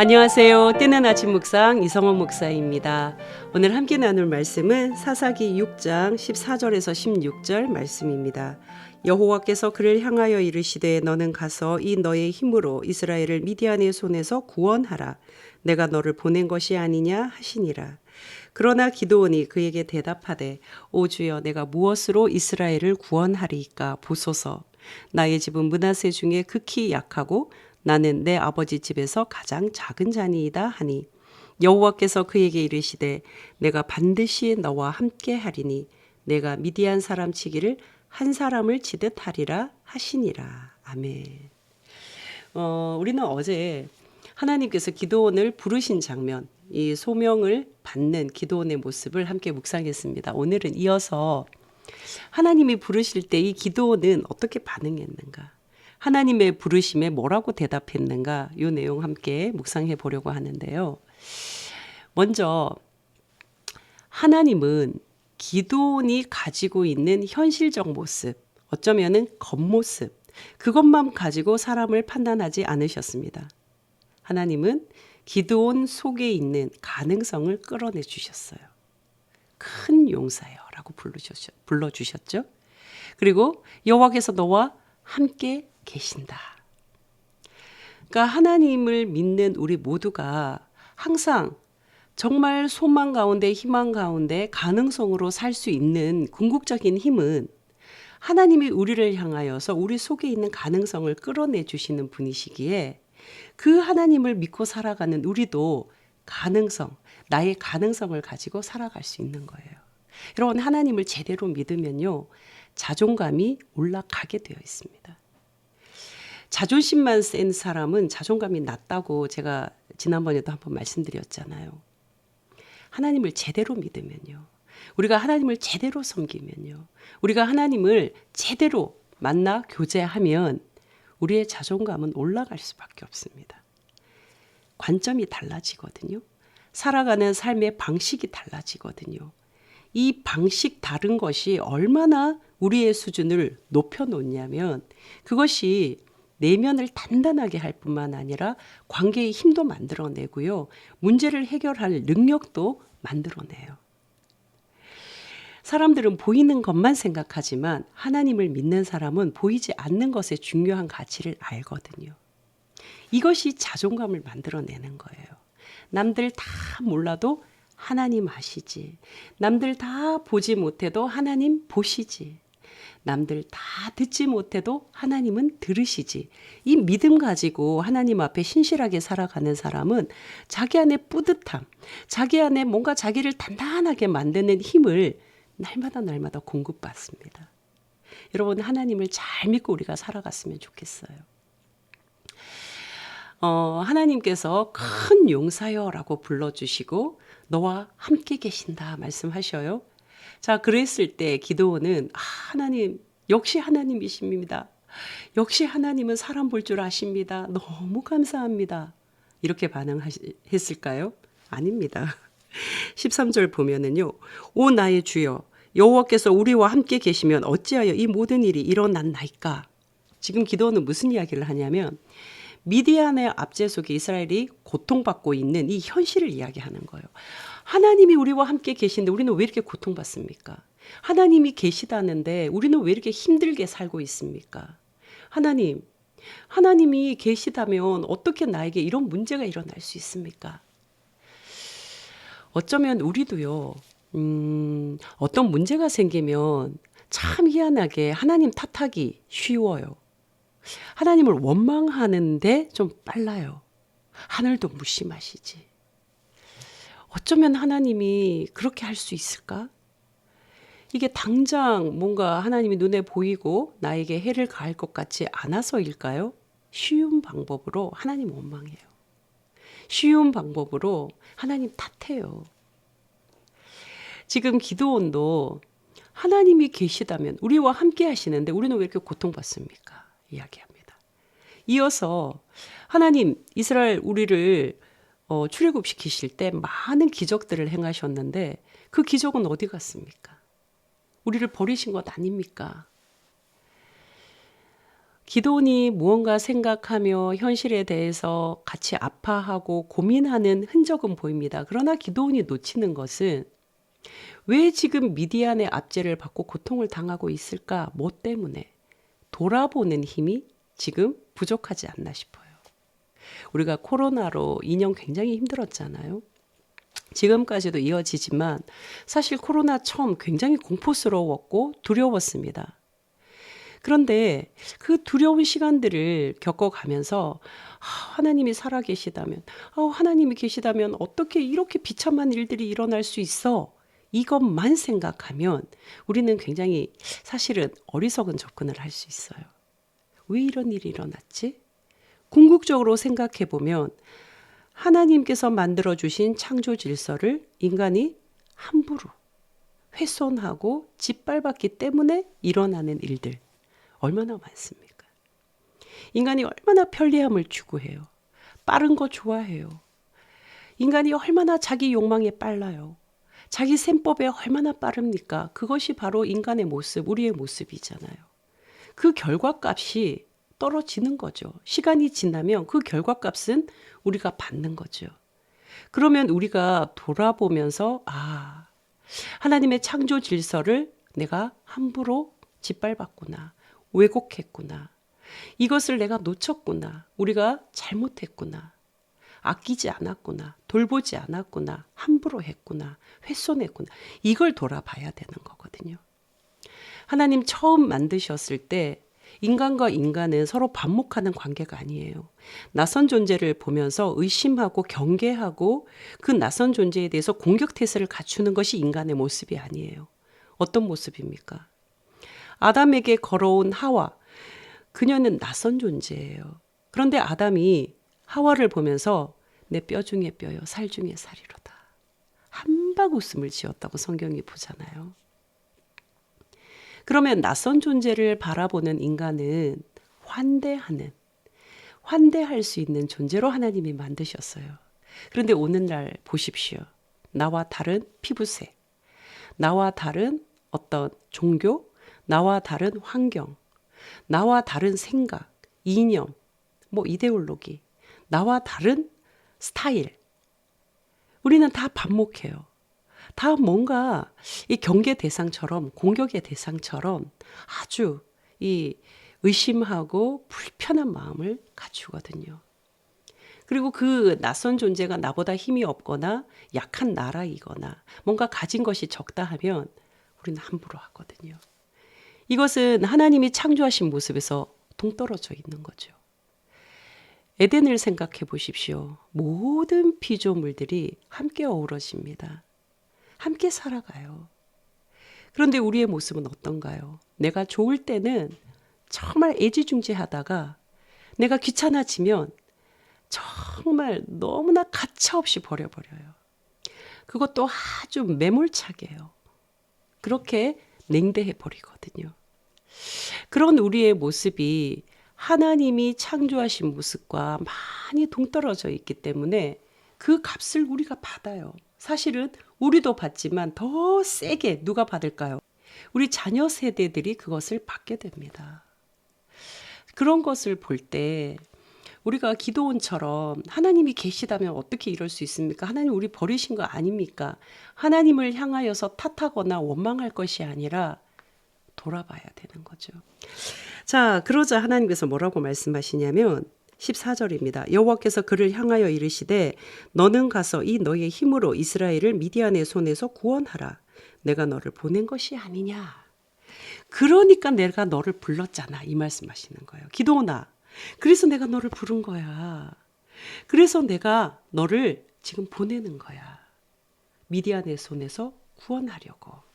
안녕하세요. 뜨는 아침 묵상 이성원 목사입니다. 오늘 함께 나눌 말씀은 사사기 6장 14절에서 16절 말씀입니다. 여호와께서 그를 향하여 이르시되 너는 가서 이 너의 힘으로 이스라엘을 미디안의 손에서 구원하라. 내가 너를 보낸 것이 아니냐 하시니라. 그러나 기도원이 그에게 대답하되 오 주여 내가 무엇으로 이스라엘을 구원하리이까 보소서 나의 집은 문하세 중에 극히 약하고 나는 내 아버지 집에서 가장 작은 자니이다 하니 여호와께서 그에게 이르시되 내가 반드시 너와 함께 하리니 내가 미디안 사람 치기를 한 사람을 치듯 하리라 하시니라 아멘. 어, 우리는 어제 하나님께서 기도원을 부르신 장면, 이 소명을 받는 기도원의 모습을 함께 묵상했습니다. 오늘은 이어서 하나님이 부르실 때 이 기도원은 어떻게 반응했는가? 하나님의 부르심에 뭐라고 대답했는가? 이 내용 함께 묵상해 보려고 하는데요. 먼저 하나님은 기도원이 가지고 있는 현실적 모습, 어쩌면은 겉모습, 그것만 가지고 사람을 판단하지 않으셨습니다. 하나님은 기도원 속에 있는 가능성을 끌어내 주셨어요. 큰 용사여라고 불러주셨죠. 그리고 여호와께서 너와 함께 계신다. 그러니까 하나님을 믿는 우리 모두가 항상 정말 소망 가운데 희망 가운데 가능성으로 살 수 있는 궁극적인 힘은 하나님이 우리를 향하여서 우리 속에 있는 가능성을 끌어내 주시는 분이시기에 그 하나님을 믿고 살아가는 우리도 가능성, 나의 가능성을 가지고 살아갈 수 있는 거예요. 여러분, 하나님을 제대로 믿으면요, 자존감이 올라가게 되어 있습니다. 자존심만 센 사람은 자존감이 낮다고 제가 지난번에도 한번 말씀드렸잖아요. 하나님을 제대로 믿으면요. 우리가 하나님을 제대로 섬기면요. 우리가 하나님을 제대로 만나 교제하면 우리의 자존감은 올라갈 수밖에 없습니다. 관점이 달라지거든요. 살아가는 삶의 방식이 달라지거든요. 이 방식 다른 것이 얼마나 우리의 수준을 높여 놓냐면 그것이 내면을 단단하게 할 뿐만 아니라 관계의 힘도 만들어내고요. 문제를 해결할 능력도 만들어내요. 사람들은 보이는 것만 생각하지만 하나님을 믿는 사람은 보이지 않는 것의 중요한 가치를 알거든요. 이것이 자존감을 만들어내는 거예요. 남들 다 몰라도 하나님 아시지. 남들 다 보지 못해도 하나님 보시지. 남들 다 듣지 못해도 하나님은 들으시지. 이 믿음 가지고 하나님 앞에 신실하게 살아가는 사람은 자기 안에 뿌듯함, 자기 안에 뭔가 자기를 단단하게 만드는 힘을 날마다 날마다 공급받습니다. 여러분 하나님을 잘 믿고 우리가 살아갔으면 좋겠어요. 어, 하나님께서 큰 용사여라고 불러주시고 너와 함께 계신다 말씀하셔요. 자, 그랬을 때 기도원은 아, 하나님 역시 하나님이십니다. 역시 하나님은 사람 볼 줄 아십니다. 너무 감사합니다. 이렇게 반응했을까요? 아닙니다. 13절 보면은요. 오 나의 주여 여호와께서 우리와 함께 계시면 어찌하여 이 모든 일이 일어났나이까? 지금 기도는 무슨 이야기를 하냐면 미디안의 압제 속에 이스라엘이 고통받고 있는 이 현실을 이야기하는 거예요. 하나님이 우리와 함께 계신데 우리는 왜 이렇게 고통받습니까? 하나님이 계시다는데 우리는 왜 이렇게 힘들게 살고 있습니까? 하나님, 하나님이 계시다면 어떻게 나에게 이런 문제가 일어날 수 있습니까? 어쩌면 우리도요, 음, 어떤 문제가 생기면 참 희한하게 하나님 탓하기 쉬워요. 하나님을 원망하는데 좀 빨라요. 하늘도 무심하시지. 어쩌면 하나님이 그렇게 할 수 있을까? 이게 당장 뭔가 하나님이 눈에 보이고 나에게 해를 가할 것 같지 않아서일까요? 쉬운 방법으로 하나님 원망해요. 쉬운 방법으로 하나님 탓해요. 지금 기도원도 하나님이 계시다면 우리와 함께 하시는데 우리는 왜 이렇게 고통받습니까? 이야기합니다. 이어서 하나님 이스라엘 우리를 어, 출애굽시키실 때 많은 기적들을 행하셨는데 그 기적은 어디 갔습니까? 우리를 버리신 것 아닙니까? 기도원이 무언가 생각하며 현실에 대해서 같이 아파하고 고민하는 흔적은 보입니다. 그러나 기도원이 놓치는 것은 왜 지금 미디안의 압제를 받고 고통을 당하고 있을까? 뭐 때문에? 돌아보는 힘이 지금 부족하지 않나 싶어요. 우리가 코로나로 2년 굉장히 힘들었잖아요. 지금까지도 이어지지만 사실 코로나 처음 굉장히 공포스러웠고 두려웠습니다. 그런데 그 두려운 시간들을 겪어가면서 아, 하나님이 살아계시다면, 아, 하나님이 계시다면 어떻게 이렇게 비참한 일들이 일어날 수 있어? 이것만 생각하면 우리는 굉장히 사실은 어리석은 접근을 할 수 있어요. 왜 이런 일이 일어났지? 궁극적으로 생각해 보면 하나님께서 만들어 주신 창조 질서를 인간이 함부로 훼손하고 짓밟았기 때문에 일어나는 일들 얼마나 많습니까? 인간이 얼마나 편리함을 추구해요. 빠른 거 좋아해요. 인간이 얼마나 자기 욕망에 빨라요. 자기 셈법에 얼마나 빠릅니까? 그것이 바로 인간의 모습, 우리의 모습이잖아요. 그 결과 값이 떨어지는 거죠. 시간이 지나면 그 결과값은 우리가 받는 거죠. 그러면 우리가 돌아보면서, 아, 하나님의 창조 질서를 내가 함부로 짓밟았구나. 왜곡했구나. 이것을 내가 놓쳤구나. 우리가 잘못했구나. 아끼지 않았구나. 돌보지 않았구나. 함부로 했구나. 훼손했구나. 이걸 돌아봐야 되는 거거든요. 하나님 처음 만드셨을 때 인간과 인간은 서로 반목하는 관계가 아니에요. 낯선 존재를 보면서 의심하고 경계하고 그 낯선 존재에 대해서 공격 태세를 갖추는 것이 인간의 모습이 아니에요. 어떤 모습입니까? 아담에게 걸어온 하와. 그녀는 낯선 존재예요. 그런데 아담이 하와를 보면서 내 뼈 중에 뼈요, 살 중에 살이로다. 한박 웃음을 지었다고 성경이 보잖아요. 그러면 낯선 존재를 바라보는 인간은 환대하는, 환대할 수 있는 존재로 하나님이 만드셨어요. 그런데 오늘날 보십시오. 나와 다른 피부색, 나와 다른 어떤 종교, 나와 다른 환경, 나와 다른 생각, 이념, 뭐 이데올로기, 나와 다른 스타일. 우리는 다 반목해요. 다 뭔가 이 경계 대상처럼 공격의 대상처럼 아주 이 의심하고 불편한 마음을 갖추거든요. 그리고 그 낯선 존재가 나보다 힘이 없거나 약한 나라이거나 뭔가 가진 것이 적다 하면 우리는 함부로 하거든요. 이것은 하나님이 창조하신 모습에서 동떨어져 있는 거죠. 에덴을 생각해 보십시오. 모든 피조물들이 함께 어우러집니다. 함께 살아가요. 그런데 우리의 모습은 어떤가요? 내가 좋을 때는 정말 애지중지하다가 내가 귀찮아지면 정말 너무나 가차없이 버려버려요. 그것도 아주 매몰차게요. 그렇게 냉대해 버리거든요. 그런 우리의 모습이 하나님이 창조하신 모습과 많이 동떨어져 있기 때문에 그 값을 우리가 받아요. 사실은 우리도 받지만 더 세게 누가 받을까요? 우리 자녀 세대들이 그것을 받게 됩니다. 그런 것을 볼 때 우리가 기도원처럼 하나님이 계시다면 어떻게 이럴 수 있습니까? 하나님 우리 버리신 거 아닙니까? 하나님을 향하여서 탓하거나 원망할 것이 아니라 돌아봐야 되는 거죠. 자, 그러자 하나님께서 뭐라고 말씀하시냐면 14절입니다. 여호와께서 그를 향하여 이르시되 너는 가서 이 너의 힘으로 이스라엘을 미디안의 손에서 구원하라. 내가 너를 보낸 것이 아니냐. 그러니까 내가 너를 불렀잖아. 이 말씀하시는 거예요. 기도나. 그래서 내가 너를 부른 거야. 그래서 내가 너를 지금 보내는 거야. 미디안의 손에서 구원하려고.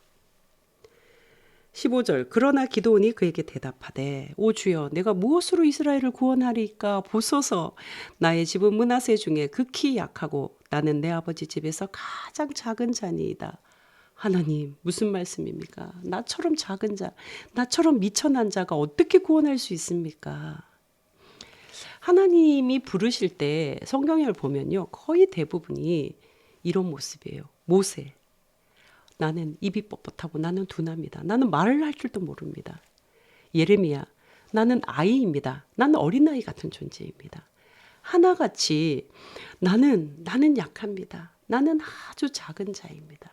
15절 그러나 기도원이 그에게 대답하되 오 주여 내가 무엇으로 이스라엘을 구원하리까 보소서 나의 집은 문하세 중에 극히 약하고 나는 내 아버지 집에서 가장 작은 자니이다. 하나님 무슨 말씀입니까? 나처럼 작은 자, 나처럼 미천한 자가 어떻게 구원할 수 있습니까? 하나님이 부르실 때 성경을 보면요 거의 대부분이 이런 모습이에요. 모세, 나는 입이 뻣뻣하고 나는 둔합니다. 나는 말을 할 줄도 모릅니다. 예레미야, 나는 아이입니다. 나는 어린아이 같은 존재입니다. 하나같이 나는 나는 약합니다. 나는 아주 작은 자입니다.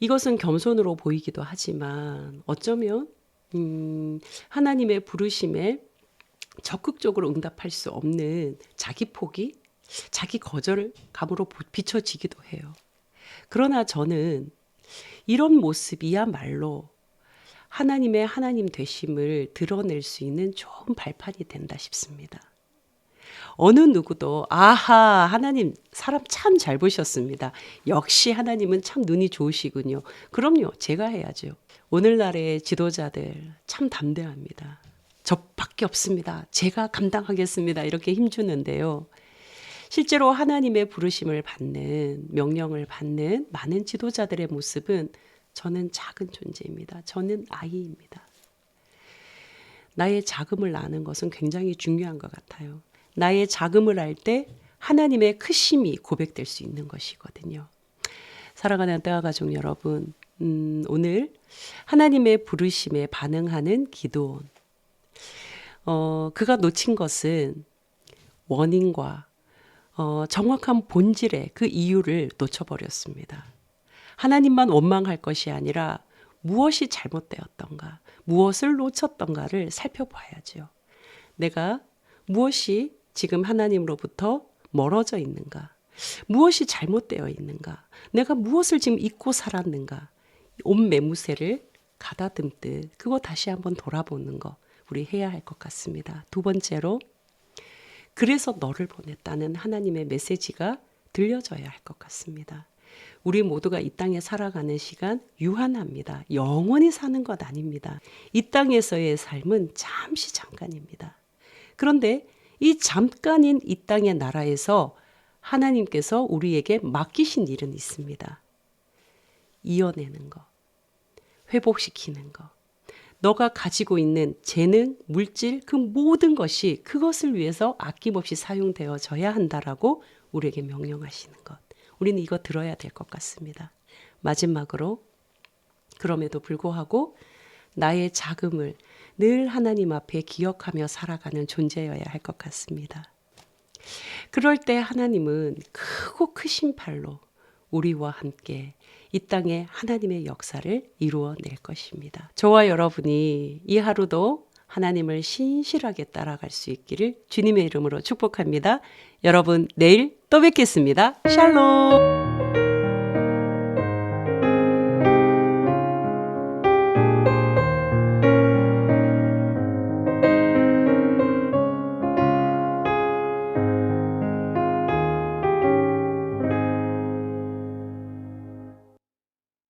이것은 겸손으로 보이기도 하지만 어쩌면 음, 하나님의 부르심에 적극적으로 응답할 수 없는 자기 포기, 자기 거절 감으로 보- 비춰지기도 해요. 그러나 저는 이런 모습이야말로 하나님의 하나님 되심을 드러낼 수 있는 좋은 발판이 된다 싶습니다. 어느 누구도 아하 하나님 사람 참 잘 보셨습니다. 역시 하나님은 참 눈이 좋으시군요. 그럼요 제가 해야죠. 오늘날의 지도자들 참 담대합니다. 저밖에 없습니다. 제가 감당하겠습니다. 이렇게 힘주는데요. 실제로 하나님의 부르심을 받는 명령을 받는 많은 지도자들의 모습은 저는 작은 존재입니다. 저는 아이입니다. 나의 자금을 아는 것은 굉장히 중요한 것 같아요. 나의 자금을 알 때 하나님의 크심이 고백될 수 있는 것이거든요. 사랑하는 때와 가족 여러분, 음, 오늘 하나님의 부르심에 반응하는 기도원. 어, 그가 놓친 것은 원인과 어, 정확한 본질의 그 이유를 놓쳐버렸습니다. 하나님만 원망할 것이 아니라 무엇이 잘못되었던가, 무엇을 놓쳤던가를 살펴봐야죠. 내가 무엇이 지금 하나님으로부터 멀어져 있는가, 무엇이 잘못되어 있는가, 내가 무엇을 지금 잊고 살았는가, 온 매무새를 가다듬듯 그거 다시 한번 돌아보는 거 우리 해야 할 것 같습니다. 두 번째로 그래서 너를 보냈다는 하나님의 메시지가 들려져야 할 것 같습니다. 우리 모두가 이 땅에 살아가는 시간 유한합니다. 영원히 사는 것 아닙니다. 이 땅에서의 삶은 잠시 잠깐입니다. 그런데 이 잠깐인 이 땅의 나라에서 하나님께서 우리에게 맡기신 일은 있습니다. 이어내는 것, 회복시키는 것, 너가 가지고 있는 재능, 물질, 그 모든 것이 그것을 위해서 아낌없이 사용되어져야 한다라고 우리에게 명령하시는 것. 우리는 이거 들어야 될 것 같습니다. 마지막으로 그럼에도 불구하고 나의 자금을 늘 하나님 앞에 기억하며 살아가는 존재여야 할 것 같습니다. 그럴 때 하나님은 크고 크신 팔로 우리와 함께 이 땅에 하나님의 역사를 이루어낼 것입니다. 저와 여러분이 이 하루도 하나님을 신실하게 따라갈 수 있기를 주님의 이름으로 축복합니다. 여러분 내일 또 뵙겠습니다. 샬롬.